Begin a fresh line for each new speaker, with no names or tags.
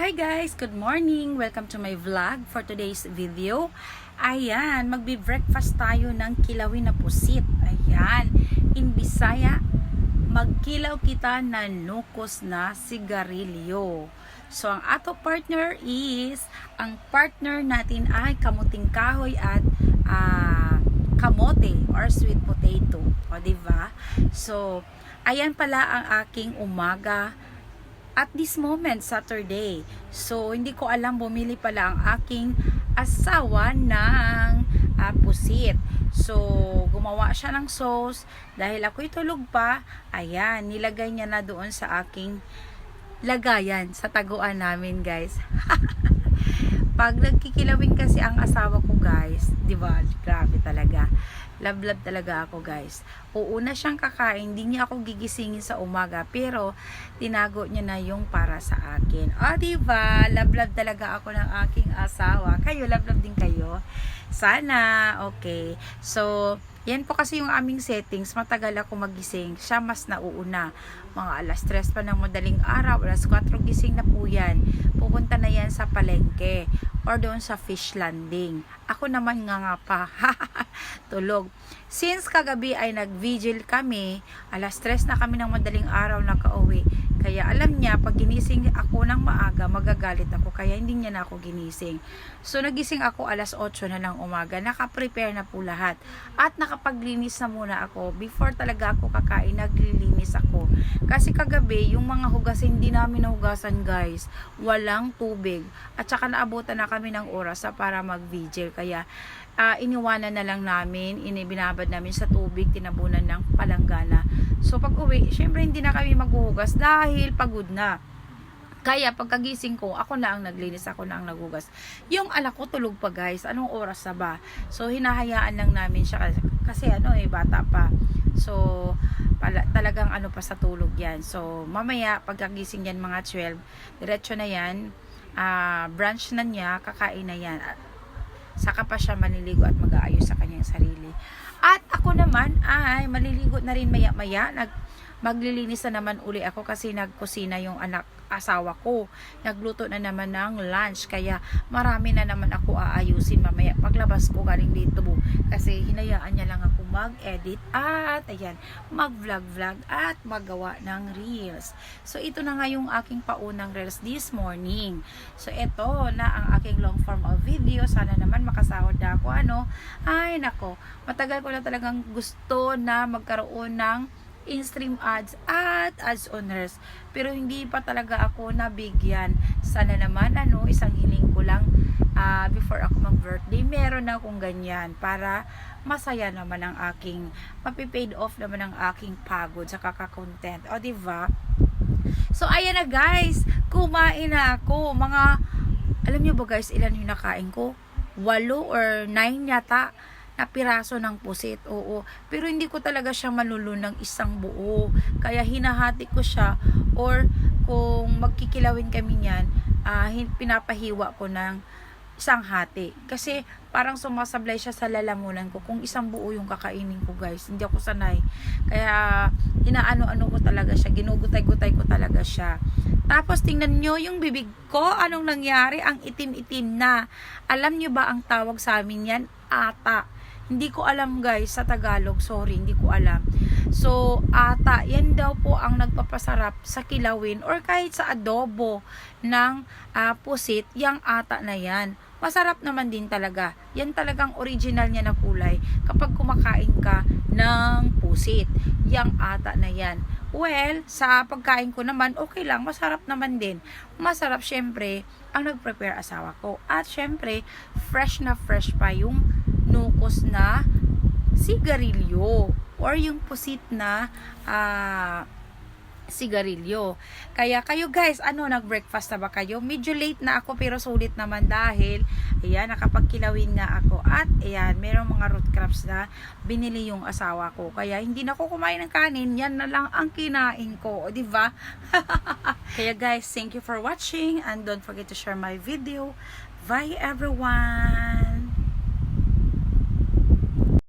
Hi guys! Good morning! Welcome to my vlog for today's video. Ayan, magbi-breakfast tayo ng kilawin na pusit. Ayan, in Bisaya, magkilaw kita na nukos na sigarilyo. So, ang ato partner is, ang partner natin ay kamuting kahoy at ah, kamote or sweet potato. O, diba? So, ayan pala ang aking umaga at this moment, Saturday. So, hindi ko alam, bumili pala ang aking asawa ng uh, pusit. So, gumawa siya ng sauce. Dahil ako'y tulog pa, ayan, nilagay niya na doon sa aking lagayan, sa taguan namin, guys. Pag nagkikilawin kasi ang asawa ko, guys, di ba? Grabe talaga. Love talaga ako, guys. Uuna siyang kakain, hindi niya ako gigisingin sa umaga, pero tinago niya na yung para sa akin. O, di ba? Love talaga ako ng aking asawa. Kayo, love din kayo. Sana, okay. So, yan po kasi yung aming settings. Matagal ako magising. Siya mas nauuna. Mga alas 3 pa ng madaling araw. Alas 4 gising na po yan. Pupunta na yan sa palengke. Or doon sa fish landing. Ako naman nga nga pa. Tulog. Since kagabi ay nag-vigil kami, alas 3 na kami ng madaling araw nakauwi. Kaya alam niya, pag ginising ako ng maaga, magagalit ako. Kaya hindi niya na ako ginising. So, nagising ako alas 8 na lang umaga. Naka-prepare na po lahat. At nakapaglinis na muna ako. Before talaga ako kakain, naglilinis ako. Kasi kagabi, yung mga hugas, hindi namin nahugasan guys. Walang tubig. At saka naabutan na kami ng oras sa para mag-vigil. Kaya, uh, iniwanan na lang namin, inibinabad namin sa tubig, tinabunan ng palanggana. So pag uwi, syempre hindi na kami maghuhugas dahil pagod na. Kaya pagkagising ko, ako na ang naglinis, ako na ang naghugas. Yung anak ko tulog pa guys, anong oras na ba? So hinahayaan lang namin siya kasi, kasi ano eh, bata pa. So pala, talagang ano pa sa tulog yan. So mamaya pagkagising yan mga 12, diretso na yan, uh, brunch na niya, kakain na yan saka pa siya maniligo at mag-aayos sa kanyang sarili. At ako naman ay maliligo na rin maya-maya. Nag, maglilinis na naman uli ako kasi nagkusina yung anak asawa ko. Nagluto na naman ng lunch. Kaya marami na naman ako aayusin mamaya paglabas ko galing dito. Kasi hinayaan niya lang ako mag-edit at ayan, mag-vlog-vlog at magawa ng reels. So ito na nga yung aking paunang reels this morning. So ito na ang aking long form of video. Sana naman makasahod na ako. Ano? Ay nako, matagal ko na talagang gusto na magkaroon ng in-stream ads at ads owners. Pero hindi pa talaga ako nabigyan. Sana naman, ano, isang hiling ko lang uh, before ako mag-birthday, meron na akong ganyan para masaya naman ang aking, mapipaid off naman ang aking pagod sa kaka-content. O, di ba? So, ayan na guys, kumain na ako. Mga, alam nyo ba guys, ilan yung nakain ko? Walo or nine yata na piraso ng pusit. Oo. Pero hindi ko talaga siya malulunang isang buo. Kaya hinahati ko siya or kung magkikilawin kami niyan, uh, pinapahiwa ko ng isang hati. Kasi parang sumasablay siya sa lalamunan ko kung isang buo yung kakainin ko guys. Hindi ako sanay. Kaya inaano-ano ko talaga siya. Ginugutay-gutay ko talaga siya. Tapos tingnan nyo yung bibig ko. Anong nangyari? Ang itim-itim na. Alam nyo ba ang tawag sa amin yan? Ata. Hindi ko alam guys sa Tagalog. Sorry, hindi ko alam. So, ata, yan daw po ang nagpapasarap sa kilawin or kahit sa adobo ng uh, pusit, yung ata na yan masarap naman din talaga. Yan talagang original niya na kulay kapag kumakain ka ng pusit. Yang ata na yan. Well, sa pagkain ko naman, okay lang. Masarap naman din. Masarap syempre ang nag-prepare asawa ko. At syempre, fresh na fresh pa yung nukos na sigarilyo or yung pusit na uh, sigarilyo. Kaya kayo guys, ano, nag-breakfast na ba kayo? Medyo late na ako pero sulit naman dahil, ayan, nakapagkilawin nga ako. At, ayan, merong mga root crops na binili yung asawa ko. Kaya, hindi na ako kumain ng kanin. Yan na lang ang kinain ko. O, diba? Kaya guys, thank you for watching and don't forget to share my video. Bye everyone!